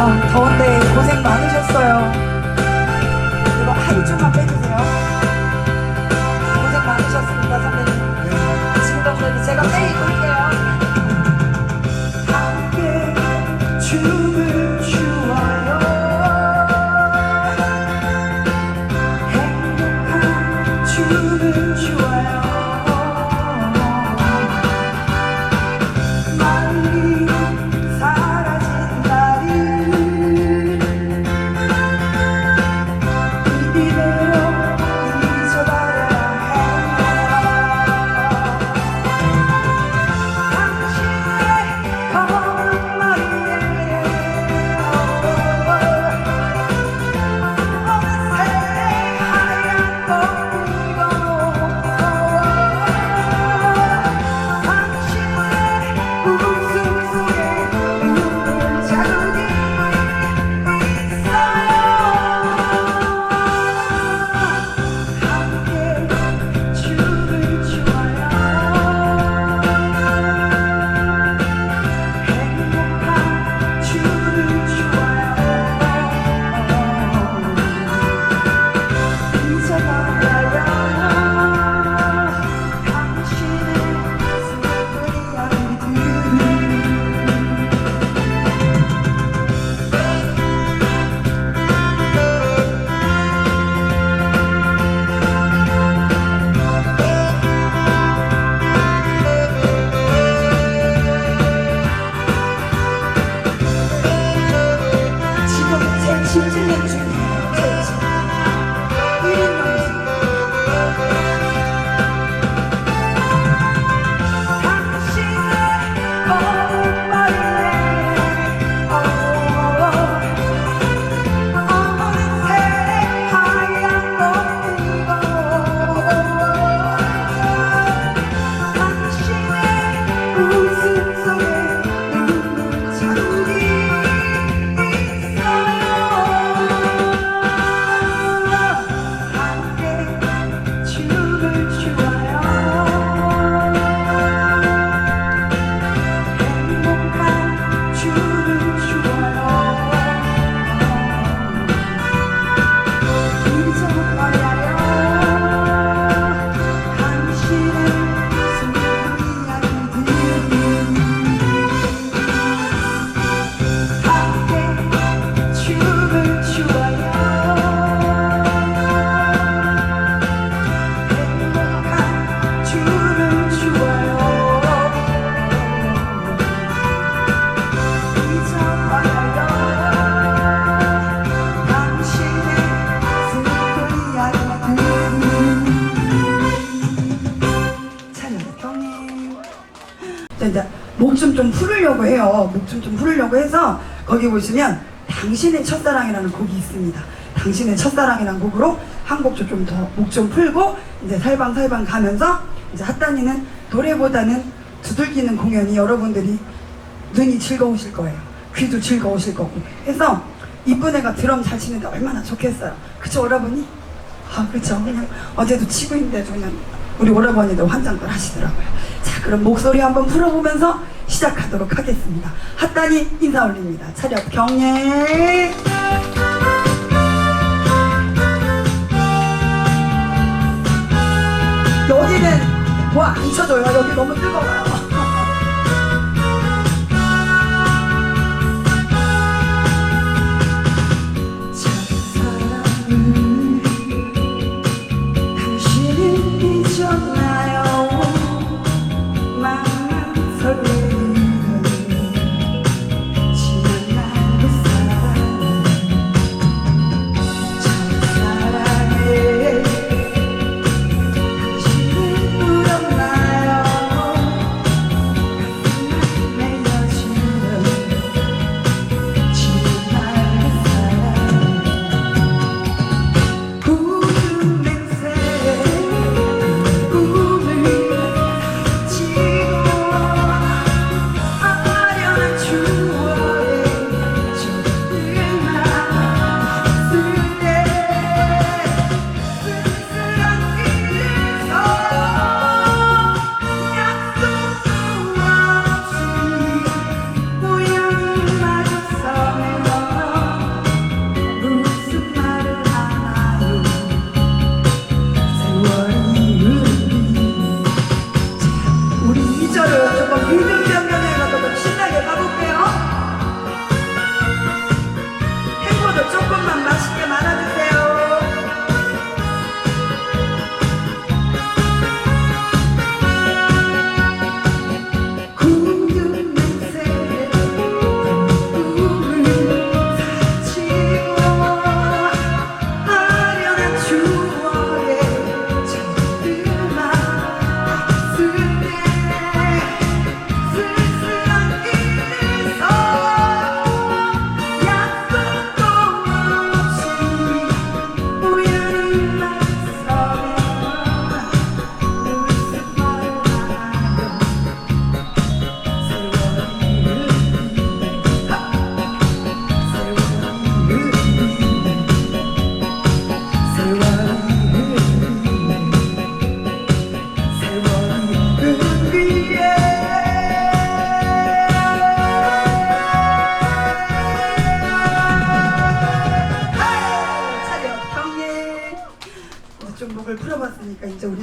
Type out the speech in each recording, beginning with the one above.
아, 더운데 고생 많으셨어요. 이거 하이 좀만 빼주세요. 고생 많으셨습니다, 선배님. 지금부터 제가 빼 입을게요. 보시면 당신의 첫사랑이라는 곡이 있습니다. 당신의 첫사랑이라는 곡으로 한 곡 좀 더 목 좀 풀고 이제 살방살방 가면서 이제 핫단이는 노래보다는 두들기는 공연이 여러분들이 눈이 즐거우실 거예요. 귀도 즐거우실 거고. 해서 이쁜 애가 드럼 잘 치는데 얼마나 좋겠어요. 그쵸 오라버니? 아 그쵸 그냥 어제도 치고 있는데 그냥 우리 오라버니도 환장들 하시더라고요. 자 그럼 목소리 한번 풀어보면서 시작하도록 하겠습니다. 핫단이 인사 올립니다. 차렷 경례. 여기는 뭐 안 쳐줘요. 여기 너무 뜨거워요.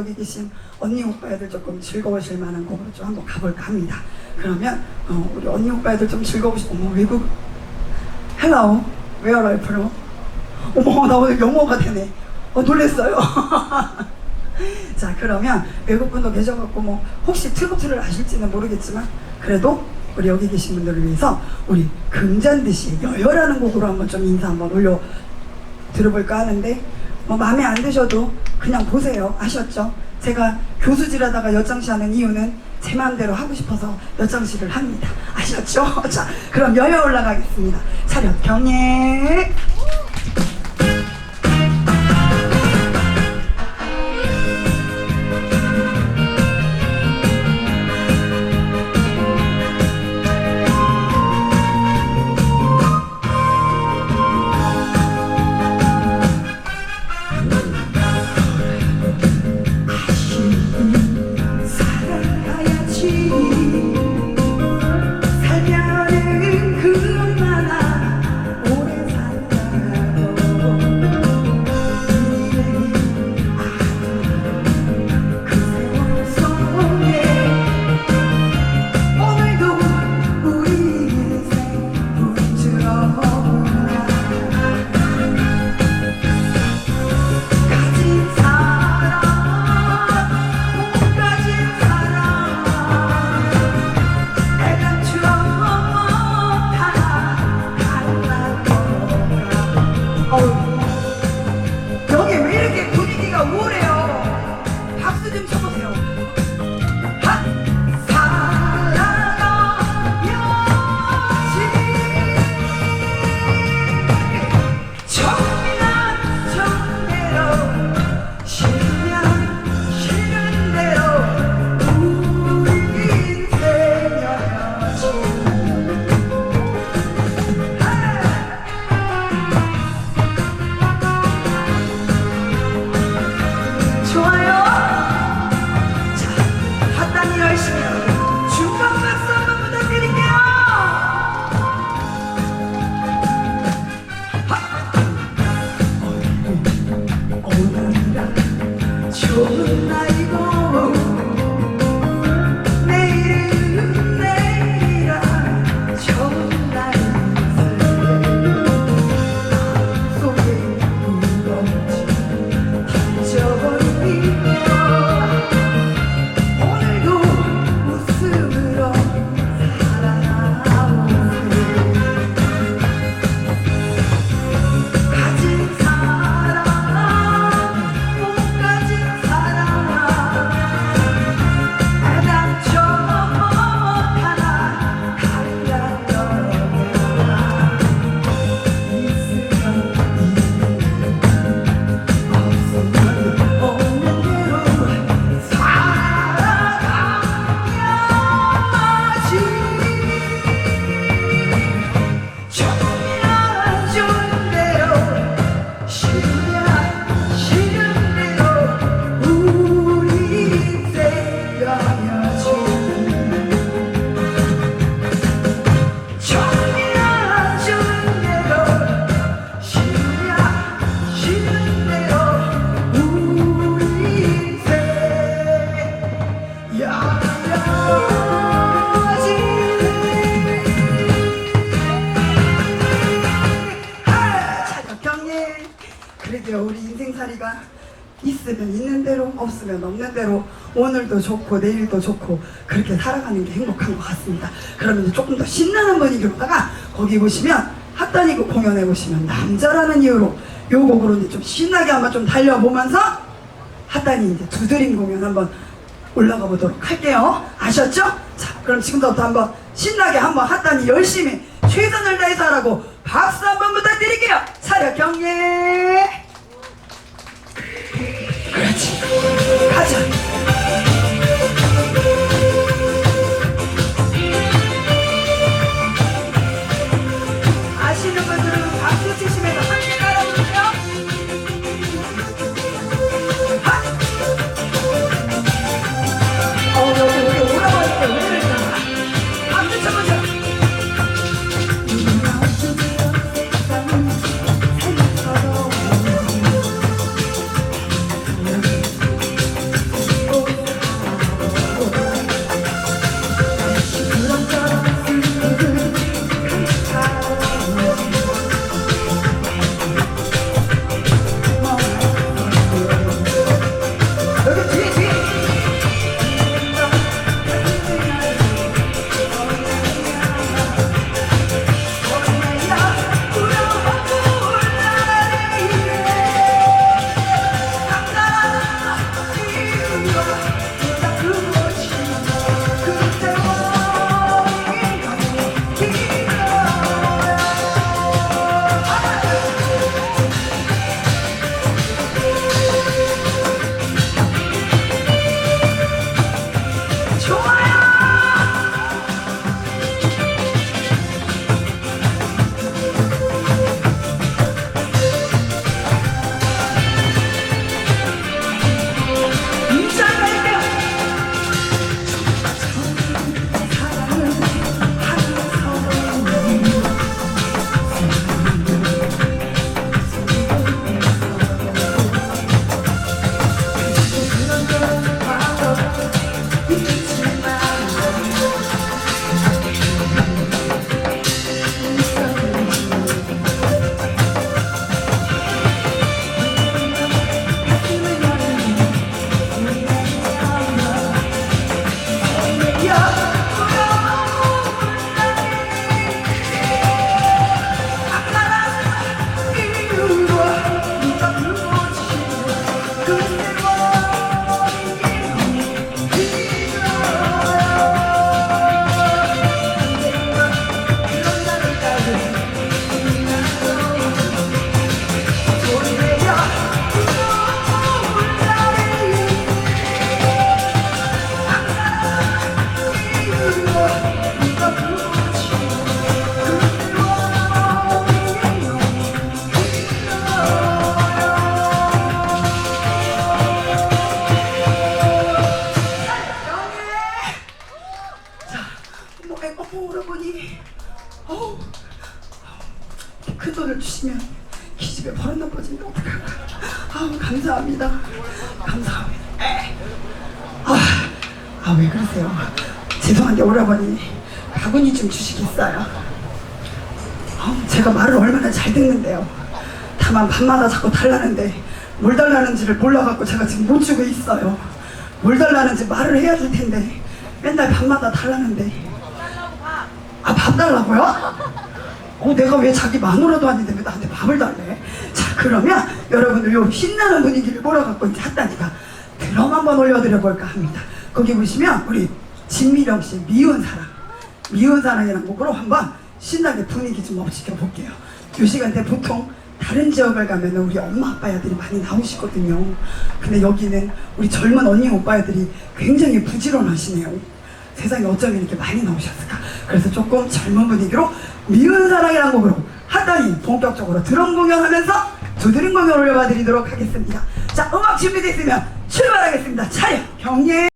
여기 계신 언니 오빠애들 조금 즐거우실 만한 곡으로 좀 한번 가볼까 합니다. 그러면 어, 우리 언니 오빠애들 좀 즐거우시 어머 외국 헬로 you from? 어머 나 오늘 영어가 되네. 어 놀랬어요. 자 그러면 외국분도 계셔갖고 뭐 혹시 트로트를 아실지는 모르겠지만 그래도 우리 여기 계신 분들을 위해서 우리 금잔듯이 여여라는 곡으로 한번 좀 인사 한번 올려 들어볼까 하는데 뭐 마음에 안 드셔도 그냥 보세요. 아셨죠? 제가 교수질하다가 엿장시 하는 이유는 제 마음대로 하고 싶어서 엿장시를 합니다. 아셨죠? 자 그럼 여여 올라가겠습니다. 차렷. 경례 없는 대로 오늘도 좋고 내일도 좋고 그렇게 살아가는 게 행복한 것 같습니다. 그러면 조금 더 신나는 분위기로 다가 거기 보시면 핫다니고 공연해 보시면 남자라는 이유로 요 곡으로 이제 좀 신나게 한번 좀 달려보면서 핫다니 이제 두드림 공연 한번 올라가 보도록 할게요. 아셨죠? 자 그럼 지금부터 한번 신나게 한번 핫다니 열심히 최선을 다해서 하라고 박수 한번 부탁드릴게요. 차렷 경례 가 있어요. 뭘 달라는지 말을 해야 될 텐데. 맨날 밤마다 달라는데. 아 밥 달라고요? 어 내가 왜 자기 마누라도 아닌데 왜 나한테 밥을 달래? 자 그러면 여러분들 요 신나는 분위기를 몰아갖고 이제 has다니까 드럼 한번 올려드려 볼까 합니다. 거기 보시면 우리 진미령 씨 미운 사랑 미운 사랑이라는 곡으로 한번 신나게 분위기 좀 업시켜 볼게요. 요 시간대 보통 다른 지역을 가면 우리 엄마 아빠야들이 많이 나오시거든요. 근데 여기는 우리 젊은 언니 오빠야들이 굉장히 부지런하시네요. 세상에 어쩜 이렇게 많이 나오셨을까? 그래서 조금 젊은 분위기로 미운 사랑이라는 곡으로 하다니 본격적으로 드럼 공연하면서 두드림 공연 올려봐 드리도록 하겠습니다. 자 음악 준비됐으면 출발하겠습니다. 차렷! 경례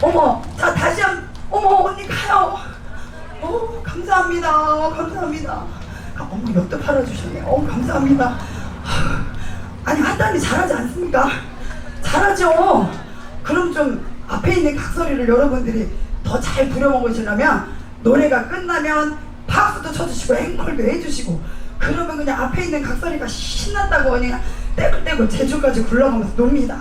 어머 자 다시 한 어머 언니 가요. 어 감사합니다. 감사합니다. 아, 어머 엿도 팔아주셨네. 어 감사합니다. 하, 아니 핫다니 잘하지 않습니까? 잘하죠. 그럼 좀 앞에 있는 각소리를 여러분들이 더 잘 부려먹으시려면 노래가 끝나면 박수도 쳐주시고 앵콜도 해주시고 그러면 그냥 앞에 있는 각소리가 신난다고 그냥 떼굴떼굴 제주까지 굴러가면서 놉니다.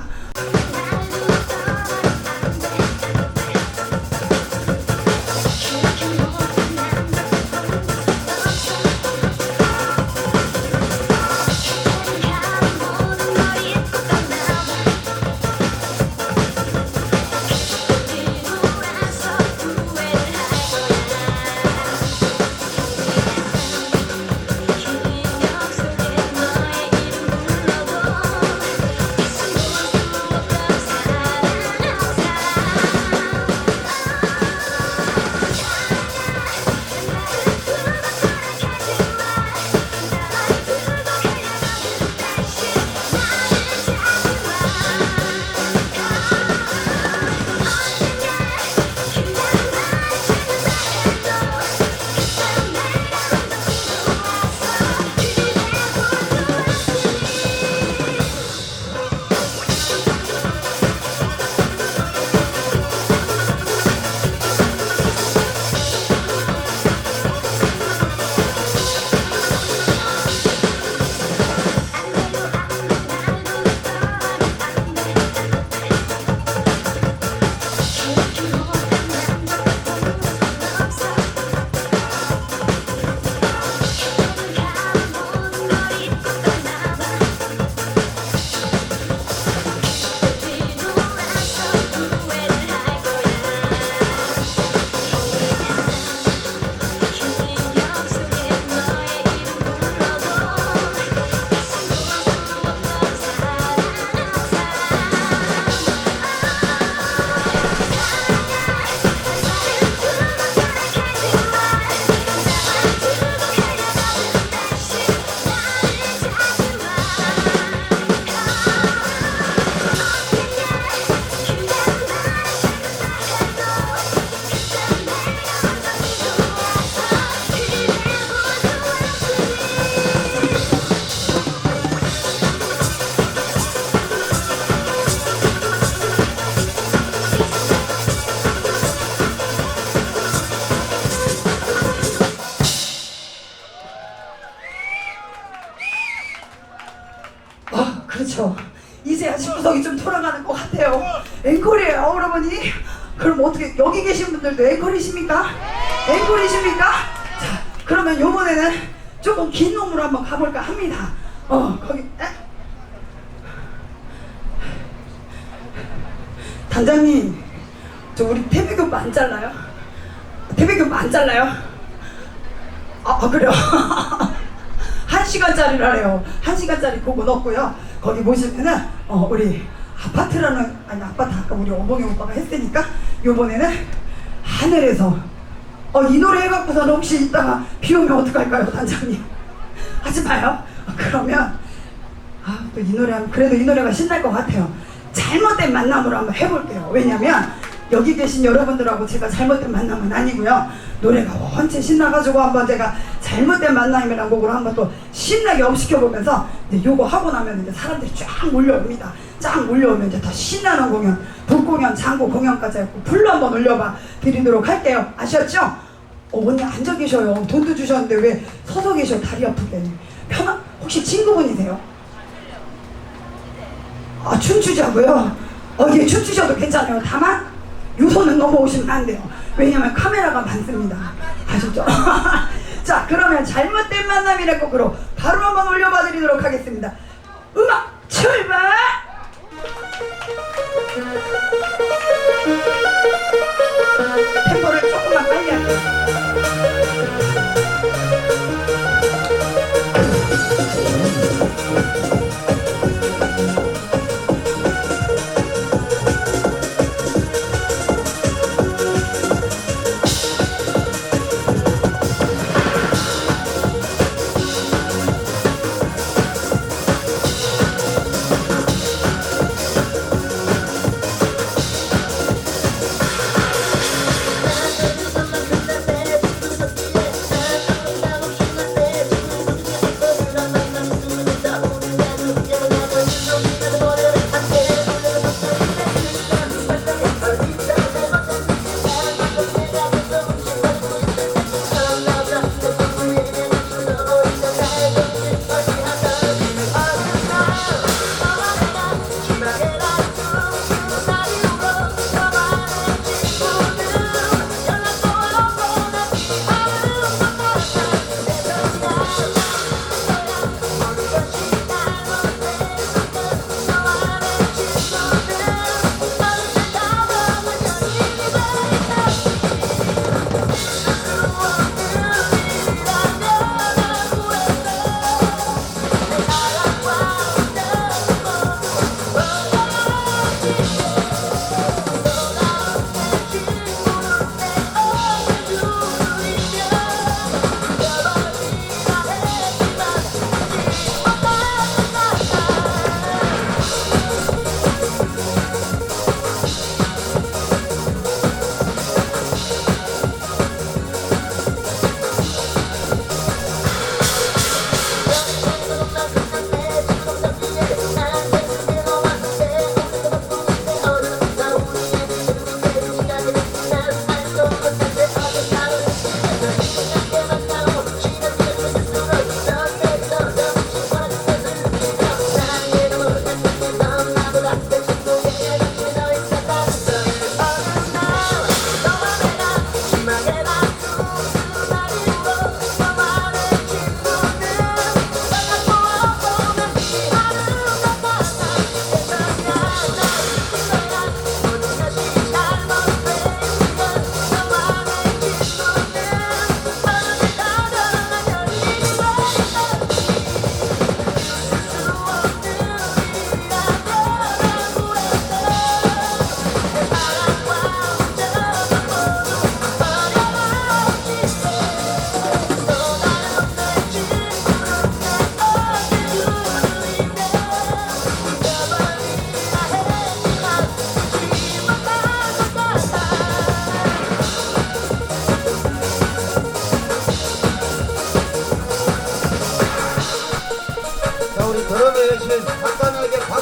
계신 분들도 앵콜이십니까? 앵콜이십니까? 자, 그러면 요번에는 조금 긴 놈으로 한번 가볼까 합니다. 어, 거기. 에? 단장님, 저 우리 태백이 안 잘라요? 태백이 안 잘라요? 아, 아 그래요? 한 시간짜리라래요. 한 시간짜리 그거 넣고요. 거기 보시면은 어 우리 아파트라는 아니 아파트 아까 우리 어봉이 오빠가 했으니까 요번에는 하늘에서 어 이 노래 해갖고서는 혹시 이따가 비 오면 어떡할까요 단장님? 하지 마요. 어, 그러면 아 또 이 노래 하면 그래도 이 노래가 신날 것 같아요. 잘못된 만남으로 한번 해볼게요. 왜냐면 여기 계신 여러분들하고 제가 잘못된 만남은 아니고요. 노래가 원체 신나가지고 한번 제가 잘못된 만남이라는 곡으로 한번 또 신나게 업시켜보면서 이제 요거 하고 나면 이제 사람들이 쫙 몰려옵니다. 쫙 몰려오면 이제 더 신나는 공연, 북공연, 장구 공연까지 했고 불로 한번 올려봐 드리도록 할게요. 아셨죠? 어, 언니 앉아 계셔요. 돈도 주셨는데 왜 서서 계셔? 다리 아프게. 편한, 혹시 친구분이세요? 아, 춤추자고요? 어, 예, 춤추셔도 괜찮아요. 다만, 유선은 넘어오시면 안 돼요. 왜냐면 카메라가 많습니다. 아셨죠? 자, 그러면 잘못된 만남이라 곡으로 바로 한번 올려봐 드리도록 하겠습니다. 음악 출발! 템포를 조금만 빨리 할게요.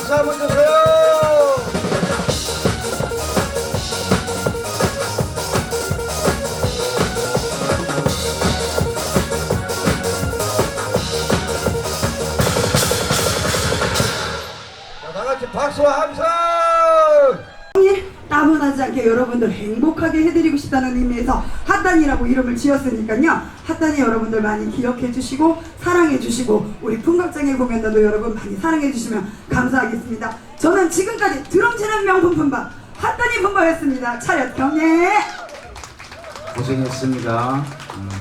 박수 한번 주세요. 않게 여러분들 행복하게 해드리고 싶다는 의미에서 핫단이라고 이름을 지었으니까요. 핫단이 여러분들 많이 기억해 주시고 사랑해 주시고 우리 풍각장애 공연단도 여러분 많이 사랑해 주시면 감사하겠습니다. 저는 지금까지 드럼 치는 명품 품바 핫단이 품바였습니다. 차렷 경례. 고생했습니다.